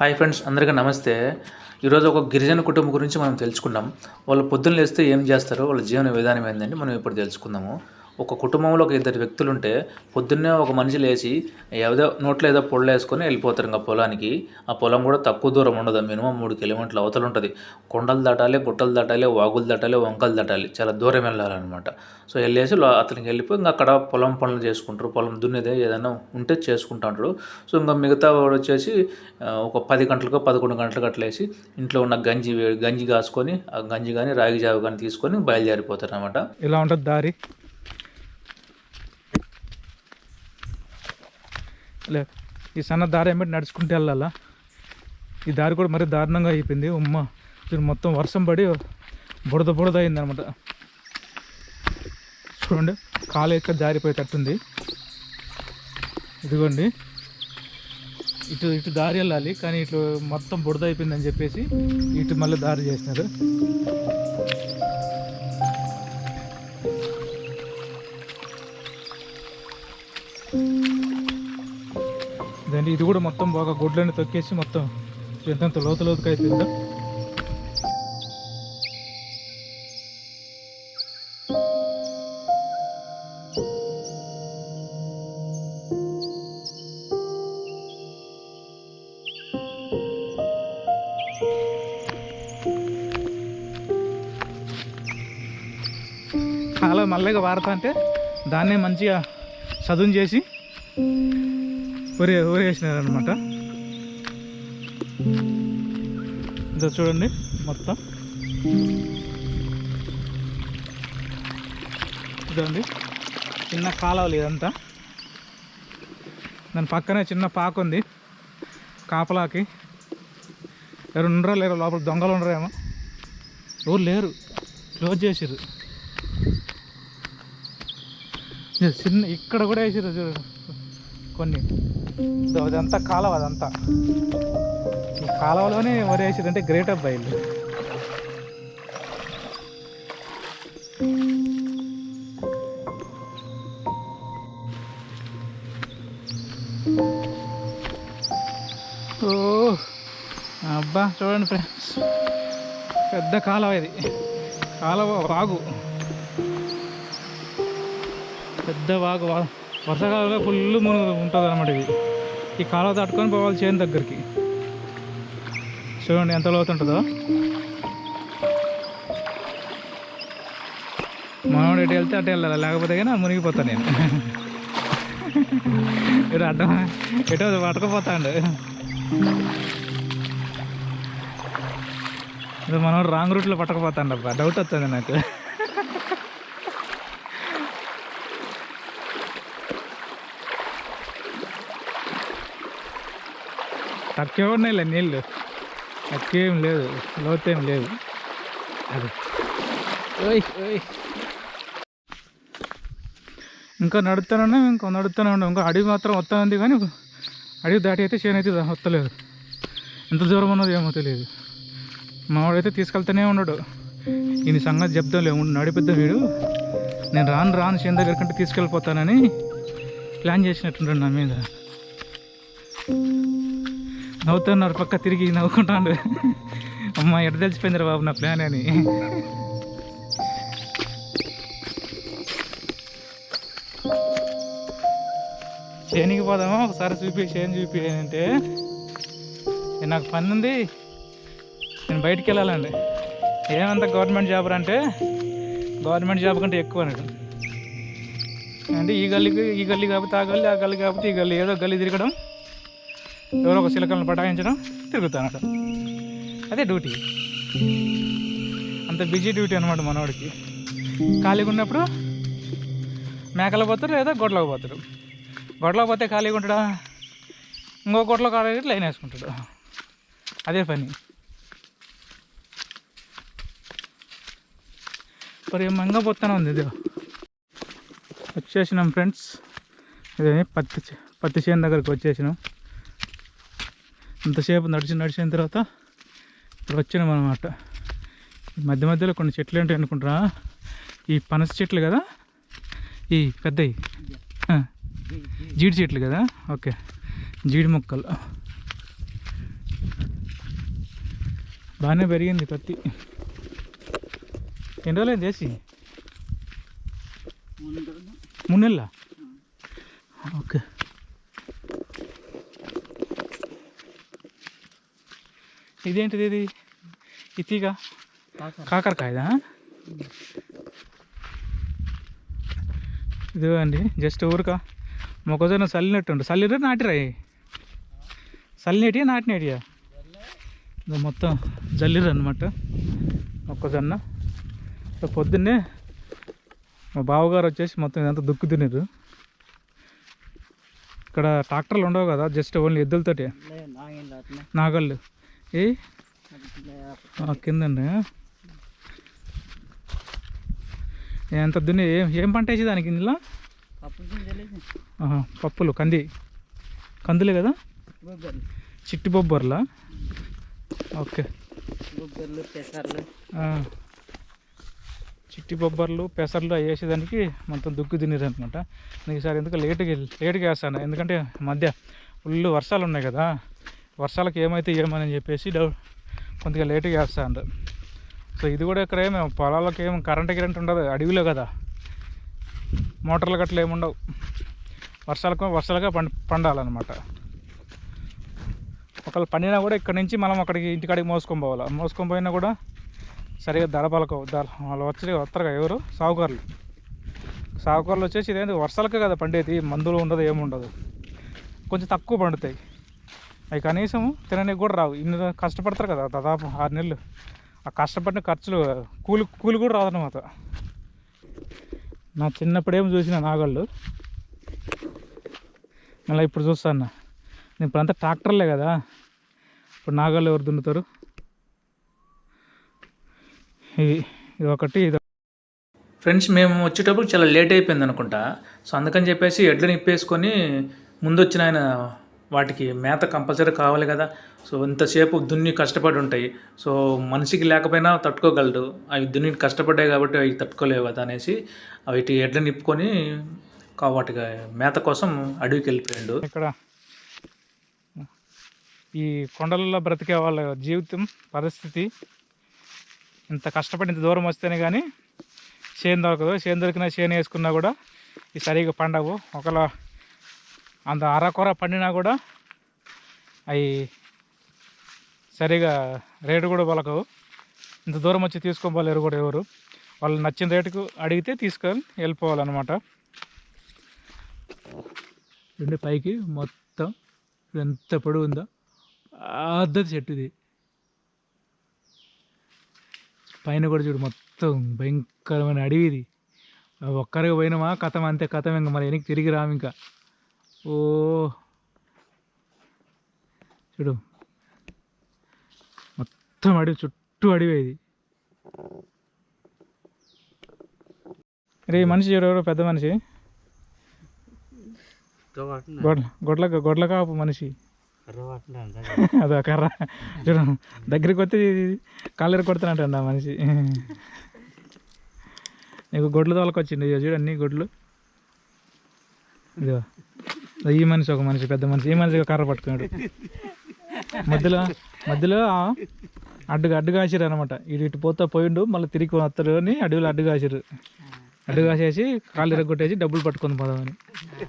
Hi friends అందరికీ నమస్తే. ఈరోజు ఒక గిరిజన కుటుంబం గురించి మనం తెలుసుకుందాం. వాళ్ళు పొద్దున్న లేస్తే ఏం చేస్తారో? వాళ్ళ జీవన విధానం ఏంటంటే మనం ఇప్పుడు తెలుసుకుందాము. ఒక కుటుంబంలో ఒక ఇద్దరు వ్యక్తులు ఉంటే పొద్దున్నే ఒక మనిషి లేచి ఏదో నోట్లో ఏదో పొడలు వేసుకొని వెళ్ళిపోతారు ఇంకా పొలానికి. ఆ పొలం కూడా తక్కువ దూరం ఉండదు. మినిమం మూడు కిలోమీటర్ల అవతల ఉంటుంది. కొండలు దాటాలి గుట్టలు దాటాలి వాగులు దాటాలి వంకలు దాటాలి. చాలా దూరం వెళ్ళాలన్నమాట. సో వెళ్ళేసి అతనికి వెళ్ళిపోయి ఇంకా అక్కడ పొలం పనులు చేసుకుంటారు. పొలం దున్నేదే ఏదైనా ఉంటే చేసుకుంటారు సో ఇంకా మిగతా వాడు వచ్చేసి ఒక పది గంటలకు పదకొండు గంటలకు అట్లేసి ఇంట్లో ఉన్న గంజి గంజి కాసుకొని ఆ గంజి కానీ రాగి జావ కానీ తీసుకొని బయలుదేరిపోతారు అనమాట ఇలా ఉంటుంది దారి? లే ఈ సన్న దారి ఏమిటి నడుచుకుంటూ వెళ్ళాలా. ఈ దారి కూడా మరీ దారుణంగా అయిపోయింది. ఉమ్మ ఇది మొత్తం వర్షం పడి బుడద బుడద అయిందనమాట. చూడండి కాలు ఎక్క జారిపోయేటట్టుంది. ఇదిగోండి ఇటు ఇటు దారి వెళ్ళాలి కానీ ఇటు మొత్తం బుడద అయిపోయిందని చెప్పేసి ఇటు మళ్ళీ దారి చేసినారు. దాన్ని ఇది కూడా మొత్తం బాగా గుడ్లని తొక్కేసి మొత్తం ఎంతంత లోతు లోతుగా అయిపోయిందో అలా మల్లగా వాడతా అంటే దాన్నే మంచిగా చదును చేసి ఊరి ఊరేసినారు అనమాట ఇదో చూడండి మొత్తం. ఇదండి. చిన్న కాలువలు ఇదంతా. దాని పక్కనే చిన్న పాక ఉంది. కాపలాకి. ఎవరు ఉండరో లేరు లోపల దొంగలు ఉండరేమో. ఎవరు లేరు. క్లోజ్ చేసిర్రు. చిన్న ఇక్కడ కూడా వేసిర్రు చూడు. కొన్ని. అదంతా కాలువ అదంతా. ఈ కాలువలోనే వరి అంటే గ్రేట్ అబ్బాయి ఓ అబ్బా చూడండి ఫ్రెండ్స్. పెద్ద కాలువ ఇది. కాలువ వాగు. పెద్ద వాగు వాగు వర్షాకాలంలో ఫుల్ మును ఉంటుంది అనమాట ఇది. ఈ కాలువ దాటుకొని పోవాలి చేను దగ్గరికి. చూడండి ఎంత లోతు ఉంటుందో. మనోడు ఎటు వెళ్తే అటు వెళ్ళాలి లేకపోతే కానీ మునిగిపోతాను నేను. ఇటు అడ్డం ఎటో పట్టుకుపోతాడు. ఇది మనోడు రాంగ్ రూట్లో పట్టకపోతాడు అబ్బా డౌట్ వస్తుంది నాకు. తక్కువ ఉన్నాయిలే నీళ్ళు. తక్కువేం లేదు. లోతేం లేదు. అది. ఓయ్ ఓయ్. ఇంకా నడుస్తానే ఇంకా నడుతూనే ఉండే ఇంకా అడవి మాత్రం వస్తా ఉంది కానీ అడవి దాటి అయితే చేను అయితే వస్తలేదు. ఎంత దూరం ఉన్నది ఏమో తెలియదు. మావాడైతే తీసుకెళ్తూనే ఉన్నాడు. ఈయన సంగతి చెప్దాంలే ఉండు వీడు. నేను రాను రాను చేను దగ్గర కంటే తీసుకెళ్ళిపోతానని ప్లాన్ చేసినట్టుంటాడు నా మీద. నవ్వుతున్నారు పక్క తిరిగి నవ్వుకుంటాడు. అమ్మ ఎడ తెలిసిపోయిందిరా బాబు నా ప్లాన్ అని. చేనికి పోదామా? ఒకసారి చూపి చేను చూపి అంటే నాకు పని ఉంది. నేను బయటికి వెళ్ళాలండి. ఏమంత గవర్నమెంట్ జాబ్ అంటే గవర్నమెంట్ జాబ్ కంటే ఎక్కువ అన్నాడు అంటే ఈ గల్లీకి ఈ గల్లీ కాకపోతే ఆ గల్లీ ఆ గల్లీ కాకపోతే ఈ గల్లీ. ఏదో గల్లీ తిరగడం. ఎవరో ఒక సిలకలను పటాయించడం తిరుగుతానట. అదే డ్యూటీ. అంత బిజీ డ్యూటీ అనమాట మనవాడికి ఖాళీగా ఉన్నప్పుడు మేకలకు పోతారు లేదా గొడ్లకు పోతారు. గొడ్లకు పోతే ఖాళీగా ఉంటాడా? ఇంకో గొడ్లో ఖాళీ లైన్ వేసుకుంటాడు. అదే పని. మరి మంగ పోతానే ఉంది ఇది వచ్చేసినాం ఫ్రెండ్స్. ఇదే పత్తి చే- పత్తి చేను దగ్గరికి వచ్చేసినాం. ఇంతసేపు నడిచి నడిచిన తర్వాత ఇప్పుడు వచ్చినాం అనమాట మధ్య మధ్యలో కొన్ని చెట్లు ఏంటి అనుకుంటారా ఈ పనస చెట్లు కదా? ఈ పెద్దవి జీడి చెట్లు కదా? ఓకే. జీడి మొక్కలు. బాగానే పెరిగింది పత్తి. ఎన్ని రోజులు చేసి? మూడు నెలల? ఓకే. ఇదేంటిది ఇది? ఇతిగా కాకరకాయదా ఇదిగో అండి జస్ట్ ఊరిక. మొక్కజొన్న చల్లినట్టుండు. చల్లిరు నాటిరాయి. చల్లినేటియా నాటినేటియా? ఇదో మొత్తం జల్లిరు అనమాట మొక్కజొన్న పొద్దున్నే మా బావగారు వచ్చేసి మొత్తం ఇదంతా దుక్కు తినరు ఇక్కడ ట్రాక్టర్లు ఉండవు కదా జస్ట్ ఓన్లీ ఎద్దులతోటి. నాగళ్ళు. ఏ? కిందండి ఎంత దున్ని ఏం ఏం పంట వేసి దానికి ఇందులో? పప్పులు కంది. కందులే కదా? చిట్టి బొబ్బర్లా? ఓకే. గుబ్బర్లు పెసర్లు. చిట్టి బొబ్బర్లు పెసర్లు అవి వేసేదానికి మొత్తం దుక్కు తినేది అనమాట నేను ఈసారి ఎందుకు లేటుగా లేటుగా వేస్తాను. ఎందుకంటే మధ్య ఫుల్ వర్షాలు ఉన్నాయి కదా. వర్షాలకు ఏమైతే ఏమని చెప్పేసి డౌ కొద్దిగా లేటుగా వేస్తాను సో ఇది కూడా ఇక్కడ ఏమేమి పొలాలకు ఏం కరెంట్ గిరెంట్ ఉండదు అడవిలో కదా. మోటార్లు గట్ల ఏముండవు వర్షాలకు వర్షాలుగా పండ పండాలన్నమాట. ఒకవేళ పండినా కూడా ఇక్కడ నుంచి మనం అక్కడికి ఇంటికాడికి మోసుకొని పోవాలి. మోసుకొని పోయినా కూడా సరిగా ధర పలకవు. ధర వాళ్ళు వచ్చి వస్తారుగా ఎవరు? సాగుకారులు. సాగుకారులు వచ్చేసి ఇదేంటి వర్షాలకే కదా పండేది. మందులు ఉండదు ఏముండదు కొంచెం తక్కువ పండుతాయి. అవి కనీసం తినడానికి కూడా రావు. ఇన్ని కష్టపడతారు కదా దాదాపు ఆరు నెలలు. ఆ కష్టపడిన ఖర్చులు కూలి కూలి కూడా రాదన్నమాట. నా చిన్నప్పుడు ఏం చూసిన నాగళ్ళు? మళ్ళీ ఇప్పుడు చూస్తాను నేను ఇప్పుడంతా ట్రాక్టర్లే కదా. ఇప్పుడు నాగళ్ళు ఎవరు దున్నుతారు? ఇది ఇది ఒకటి ఇది ఫ్రెండ్స్ మేము వచ్చేటప్పుడు చాలా లేట్ అయిపోయింది అనుకుంటా సో అందుకని చెప్పేసి ఎడ్లని ఇప్పేసుకొని ముందు వచ్చిన ఆయన వాటికి మేత కంపల్సరీ కావాలి కదా. సో ఇంతసేపు దున్ని కష్టపడి ఉంటాయి. సో మనిషికి లేకపోయినా తట్టుకోగలడు. అవి దున్ని కష్టపడ్డాయి కాబట్టి అవి తట్టుకోలేవు కదా అనేసి వాటి ఎడ్లని నిప్పుకొని వాటికి మేత కోసం అడవికి వెళ్ళిపోయాడు. ఇక్కడ ఈ కొండలలో బ్రతికే వాళ్ళ జీవితం పరిస్థితి ఇంత కష్టపడి ఇంత దూరం వస్తేనే కానీ చేను దొరకదు. చేను దొరికినా చేను వేసుకున్నా కూడా ఈ సరిగా పండవు. ఒకలా అంత అరకొర పండినా కూడా అవి సరిగా రేటు కూడా పలకవు. ఇంత దూరం వచ్చి తీసుకోపోలేరు కూడా ఎవరు. వాళ్ళు నచ్చిన రేటుకు అడిగితే తీసుకొని వెళ్ళిపోవాలన్నమాట. రెండు పైకి మొత్తం ఎంత పొడవు ఉందో అద్దది చెట్టు ఇది. పైన కూడా చూడు మొత్తం భయంకరమైన అడవి ఇది. ఒక్కరికి పోయినామా కథం అంతే కథం ఇంకా మరి వెనక్కి తిరిగి రాము ఇంకా. ఓ. చూడు. మొత్తం అడవి చుట్టూ అడవి ఇది. రే మనిషి చూడు పెద్ద మనిషి? గొడ్ల గొడ్ల గొడ్ల కాపు మనిషి. అదో కర్ర. చూడు దగ్గరికి వస్తే కాలేరు కొడుతున్నట్టండి ఆ మనిషి. నీకు గొడ్లు తోలకొచ్చింది చూడండి అన్ని గొడ్లు. ఇదిగో. ఈ మనిషి ఒక మనిషి పెద్ద మనిషి ఈ మనిషి కర్ర పట్టుకున్నాడు. మధ్యలో మధ్యలో అడ్డుగా అడ్డు కాసిరు అనమాట. ఇటు ఇటు పోతా పోయిండు మళ్ళీ తిరిగి వస్తారు అని అడవిలో అడ్డు కాసిరు అడ్డు కాసేసి కాళ్ళు ఇరగొట్టేసి డబ్బులు పట్టుకొని పోదామని.